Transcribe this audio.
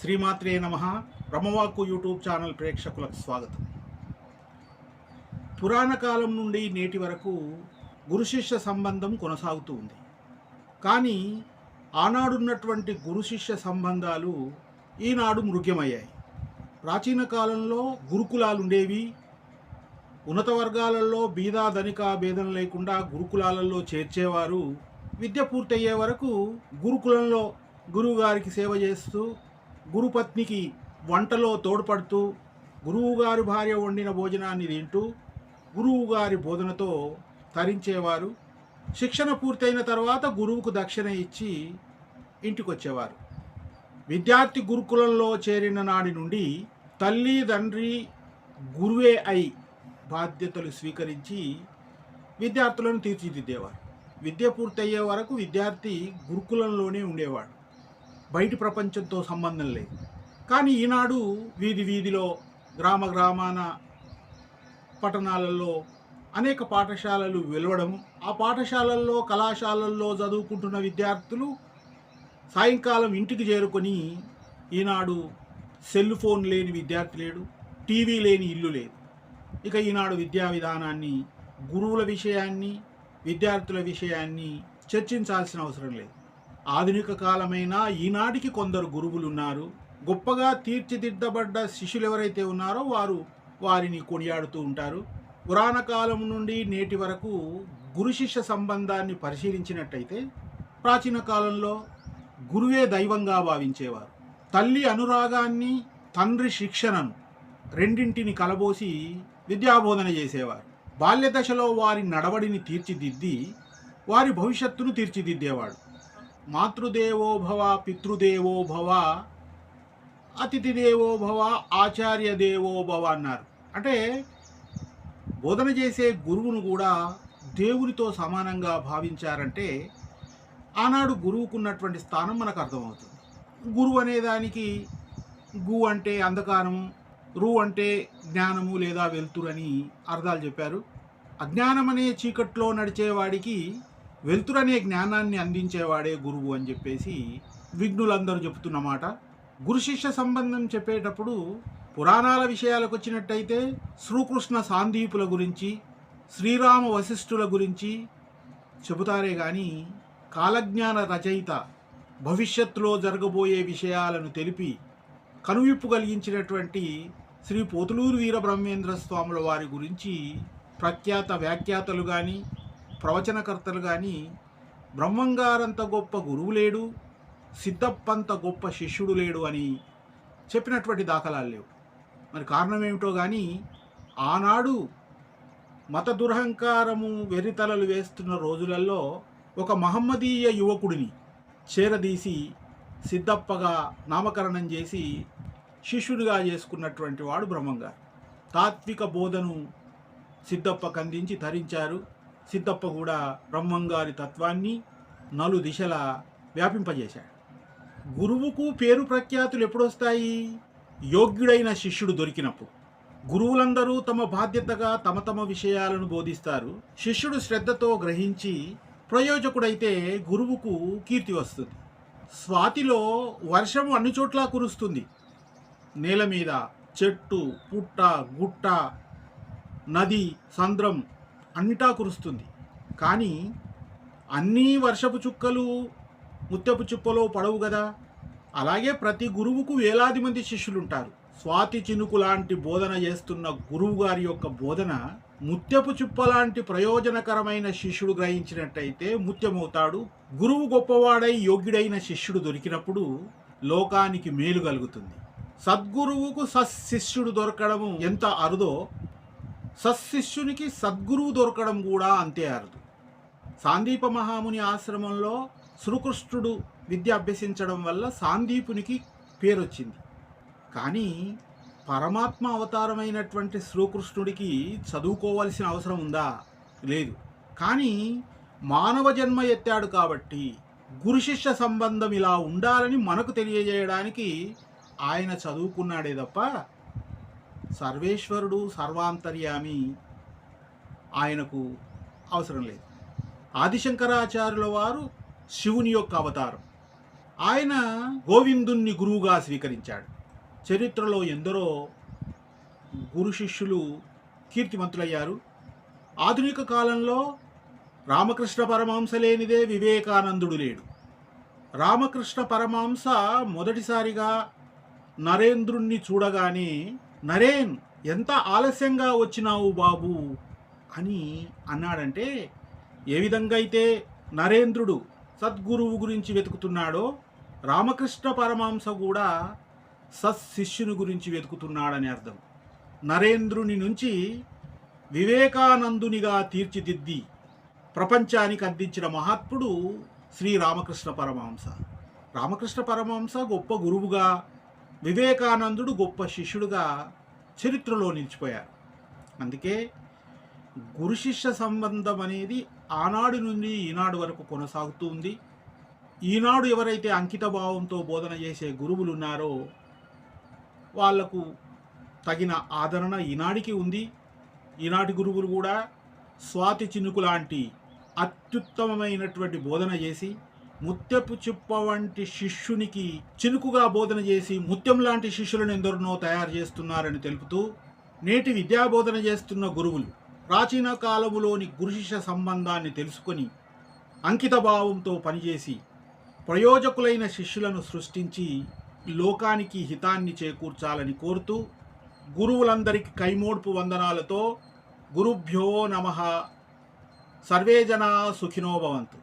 శ్రీమాత్రే నమ. బ్రహ్మవాక్కు YouTube channel ప్రేక్షకులకు స్వాగతం. పురాణ కాలం నుండి నేటి వరకు గురుశిష్య సంబంధం కొనసాగుతూ ఉంది. కానీ ఆనాడున్నటువంటి గురుశిష్య సంబంధాలు ఈనాడు మృగ్యమయ్యాయి. ప్రాచీన కాలంలో గురుకులాలు ఉండేవి ఉన్నత వర్గాలలో బీదా ధనిక భేదం లేకుండా గురుకులాలలో చేర్చేవారు. విద్య పూర్తయ్యే వరకు గురుకులంలో గురువుగారికి సేవ చేస్తూ గురుపత్నికి వంటలో తోడ్పడుతూ గురువుగారి భార్య వండిన భోజనాన్ని తింటూ గురువుగారి బోధనతో తరించేవారు. శిక్షణ పూర్తయిన తర్వాత గురువుకు దక్షిణ ఇచ్చి ఇంటికొచ్చేవారు. విద్యార్థి గురుకులంలో చేరిన నాడి నుండి తల్లి తండ్రి గురువే అయి బాధ్యతలు స్వీకరించి విద్యార్థులను తీర్చిదిద్దేవారు. విద్య పూర్తయ్యే వరకు విద్యార్థి గురుకులంలోనే ఉండేవాడు. బయటి ప్రపంచంతో సంబంధం లేదు. కానీ ఈనాడు వీధి వీధిలో గ్రామ గ్రామాన పట్టణాలలో అనేక పాఠశాలలు వెలవడం ఆ పాఠశాలల్లో కళాశాలల్లో చదువుకుంటున్న విద్యార్థులు సాయంకాలం ఇంటికి చేరుకొని ఈనాడు సెల్ ఫోన్ లేని విద్యార్థి లేడు టీవీ లేని ఇల్లు లేదు. ఇక ఈనాడు విద్యా విధానాన్ని గురువుల విషయాన్ని విద్యార్థుల విషయాన్ని చర్చించాల్సిన అవసరం లేదు. ఆధునిక కాలమైన ఈనాటికి కొందరు గురువులు ఉన్నారు గొప్పగా తీర్చిదిద్దబడ్డ శిష్యులు ఎవరైతే ఉన్నారో వారు వారిని కొనియాడుతూ ఉంటారు. పురాణ కాలం నుండి నేటి వరకు గురు శిష్య సంబంధాన్ని పరిశీలించినట్టయితే ప్రాచీన కాలంలో గురువే దైవంగా భావించేవారు. తల్లి అనురాగాన్ని తండ్రి శిక్షణను రెండింటిని కలబోసి విద్యాబోధన చేసేవారు. బాల్య దశలో వారి నడవడిని తీర్చిదిద్ది వారి భవిష్యత్తును తీర్చిదిద్దేవాడు. మాతృదేవో భవ పితృదేవో భవ అతిథి భవ ఆచార్య దేవోభవ అన్నారు. అంటే బోధన చేసే గురువును కూడా దేవునితో సమానంగా భావించారంటే ఆనాడు గురువుకున్నటువంటి స్థానం మనకు అర్థమవుతుంది. గురువు అనే దానికి గు అంటే అంధకారం రు అంటే జ్ఞానము లేదా వెలుతురు అని అర్థాలు చెప్పారు. అజ్ఞానం అనే చీకట్లో నడిచేవాడికి వెలుతురనే జ్ఞానాన్ని అందించేవాడే గురువు అని చెప్పేసి విఘ్నులందరూ చెబుతున్నమాట. గురు శిష్య సంబంధం చెప్పేటప్పుడు పురాణాల విషయాలకు వచ్చినట్టయితే శ్రీకృష్ణ సాందీపుల గురించి శ్రీరామ వశిష్ఠుల గురించి చెబుతారే కానీ కాలజ్ఞాన రచయిత భవిష్యత్తులో జరగబోయే విషయాలను తెలిపి కనువిప్పు కలిగించినటువంటి శ్రీ పోతులూరు వీరబ్రహ్మేంద్ర స్వాముల వారి గురించి ప్రఖ్యాత వ్యాఖ్యాతలు కానీ ప్రవచనకర్తలు కానీ బ్రహ్మంగారంత గొప్ప గురువు లేడు సిద్ధప్పంత గొప్ప శిష్యుడు లేడు అని చెప్పినటువంటి దాఖలాలు లేవు. మరి కారణం ఏమిటో కానీ ఆనాడు మత దురహంకారము వెర్రితలలు వేస్తున్న రోజులలో ఒక మహమ్మదీయ యువకుడిని చేరదీసి సిద్ధప్పగా నామకరణం చేసి శిష్యుడిగా చేసుకున్నటువంటి వాడు బ్రహ్మంగారు. తాత్విక బోధను సిద్ధప్పకు అందించి ధరించారు సిద్ధప్ప కూడా బ్రహ్మంగారి తత్వాన్ని నలు దిశల వ్యాపింపజేశాడు. గురువుకు పేరు ప్రఖ్యాతులు ఎప్పుడొస్తాయి? యోగ్యుడైన శిష్యుడు దొరికినప్పుడు. గురువులందరూ తమ బాధ్యతగా తమ తమ విషయాలను బోధిస్తారు. శిష్యుడు శ్రద్ధతో గ్రహించి ప్రయోజకుడైతే గురువుకు కీర్తి వస్తుంది. స్వాతిలో వర్షం అన్ని చోట్ల కురుస్తుంది. నేల మీద చెట్టు పుట్ట గుట్ట నది సంద్రం అన్నిటా కురుస్తుంది. కానీ అన్నీ వర్షపు చుక్కలు ముత్యపు చుప్పలో పడవు కదా అలాగే ప్రతి గురువుకు వేలాది మంది శిష్యులు ఉంటారు స్వాతి చినుకు లాంటి బోధన చేస్తున్న గురువు గారి యొక్క బోధన ముత్యపు చుప్ప లాంటి ప్రయోజనకరమైన శిష్యుడు గ్రహించినట్టయితే ముత్యమవుతాడు. గురువు గొప్పవాడై యోగ్యుడైన శిష్యుడు దొరికినప్పుడు లోకానికి మేలు కలుగుతుంది. సద్గురువుకు సశిష్యుడు దొరకడం ఎంత అరుదో సశిష్యునికి సద్గురువు దొరకడం కూడా అంతే అరుదు. సాందీప మహాముని ఆశ్రమంలో శ్రీకృష్ణుడు విద్య అభ్యసించడం వల్ల సాందీపునికి పేరు వచ్చింది కానీ పరమాత్మ అవతారమైనటువంటి శ్రీకృష్ణుడికి చదువుకోవాల్సిన అవసరం ఉందా? లేదు. కానీ మానవ జన్మ ఎత్తాడు కాబట్టి గురు శిష్య సంబంధం ఇలా ఉండాలని మనకు తెలియజేయడానికి ఆయన చదువుకున్నాడే తప్ప సర్వేశ్వరుడు సర్వాంతర్యామి ఆయనకు అవసరం లేదు. ఆదిశంకరాచార్యుల వారు శివుని యొక్క అవతారం. ఆయన గోవిందుణ్ణి గురువుగా స్వీకరించాడు. చరిత్రలో ఎందరో గురు శిష్యులు కీర్తిమంతులయ్యారు. ఆధునిక కాలంలో రామకృష్ణ పరమహంస లేనిదే వివేకానందుడు లేడు. రామకృష్ణ పరమాంస మొదటిసారిగా నరేంద్రుణ్ణి చూడగానే నరేన్ ఎంత ఆలస్యంగా వచ్చినావు బాబు? అని అన్నాడంటే ఏ విధంగా అయితే నరేంద్రుడు సద్గురువు గురించి వెతుకుతున్నాడో రామకృష్ణ పరమహంస కూడా సత్శిష్యుని గురించి వెతుకుతున్నాడని అర్థం. నరేంద్రుని నుంచి వివేకానందునిగా తీర్చిదిద్ది ప్రపంచానికి అందించిన మహాత్ముడు శ్రీ రామకృష్ణ పరమహంస రామకృష్ణ పరమహంస గొప్ప గురువుగా వివేకానందుడు గొప్ప శిష్యుడుగా చరిత్రలో నిలిచిపోయారు. అందుకే గురు శిష్య సంబంధం అనేది ఆనాడు నుండి ఈనాడు వరకు కొనసాగుతూ ఉంది. ఈనాడు ఎవరైతే అంకిత భావంతో బోధన చేసే గురువులు ఉన్నారో వాళ్ళకు తగిన ఆదరణ ఈనాడికి ఉంది. ఈనాటి గురువులు కూడా స్వాతి చినుకు లాంటి అత్యుత్తమమైనటువంటి బోధన చేసి ముత్యపు చిప్ప వంటి శిష్యునికి చినుకుగా బోధన చేసి ముత్యం లాంటి శిష్యులను ఎందరినో తయారు చేస్తున్నారని తెలుపుతూ నేటి విద్యాబోధన చేస్తున్న గురువులు ప్రాచీన కాలములోని గురుశిష్య సంబంధాన్ని తెలుసుకొని అంకిత భావంతో పనిచేసి ప్రయోజకులైన శిష్యులను సృష్టించి లోకానికి హితాన్ని చేకూర్చాలని కోరుతూ గురువులందరికీ కైమోడ్పు వందనాలతో గురుభ్యో నమ. సర్వే జనా సుఖినో భవంతు.